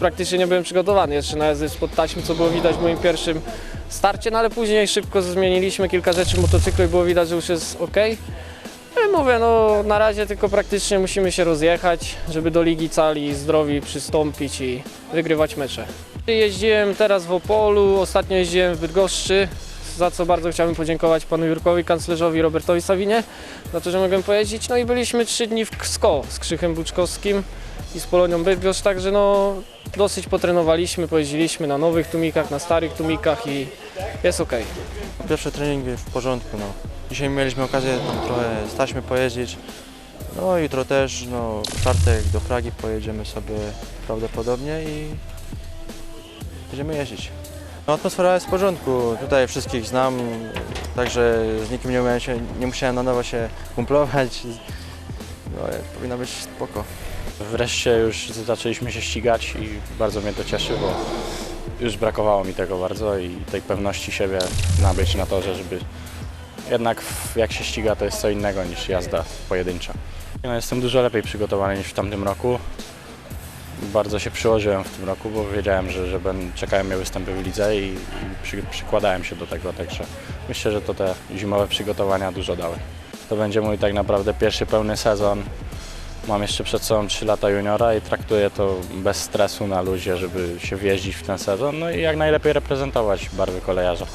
praktycznie nie byłem przygotowany jeszcze na jazdę spod taśmy, co było widać w moim pierwszym starcie, no ale później szybko zmieniliśmy kilka rzeczy w motocyklu i było widać, że już jest ok. No i mówię, no na razie tylko praktycznie musimy się rozjechać, żeby do ligi cali zdrowi przystąpić i wygrywać mecze. Jeździłem teraz w Opolu, ostatnio jeździłem w Bydgoszczy, za co bardzo chciałbym podziękować panu Jurkowi, kanclerzowi Robertowi Sawinie, za to, że mogłem pojeździć. No i byliśmy trzy dni w Ksko z Krzychem Buczkowskim i z Polonią Bydgoszcz, także no dosyć potrenowaliśmy, pojeździliśmy na nowych tumikach, na starych tumikach i jest ok. Pierwsze treningi w porządku. No. Dzisiaj mieliśmy okazję tam trochę z taśmy pojeździć. No jutro też, no w czwartek do Pragi pojedziemy sobie prawdopodobnie i będziemy jeździć. No, atmosfera jest w porządku, tutaj wszystkich znam, także z nikim nie, się, nie musiałem na nowo się kumplować. No, powinno być spoko. Wreszcie już zaczęliśmy się ścigać i bardzo mnie to cieszy, bo już brakowało mi tego bardzo i tej pewności siebie nabyć na torze, żeby jednak jak się ściga to jest co innego niż jazda pojedyncza. No, jestem dużo lepiej przygotowany niż w tamtym roku. Bardzo się przyłożyłem w tym roku, bo wiedziałem, że, że będą, czekają mnie występy w lidze i, i przy, przykładałem się do tego, także myślę, że to te zimowe przygotowania dużo dały. To będzie mój tak naprawdę pierwszy pełny sezon Mam jeszcze przed sobą 3 lata juniora i traktuję to bez stresu na luzie, żeby się wjeździć w ten sezon no i jak najlepiej reprezentować barwy kolejarza.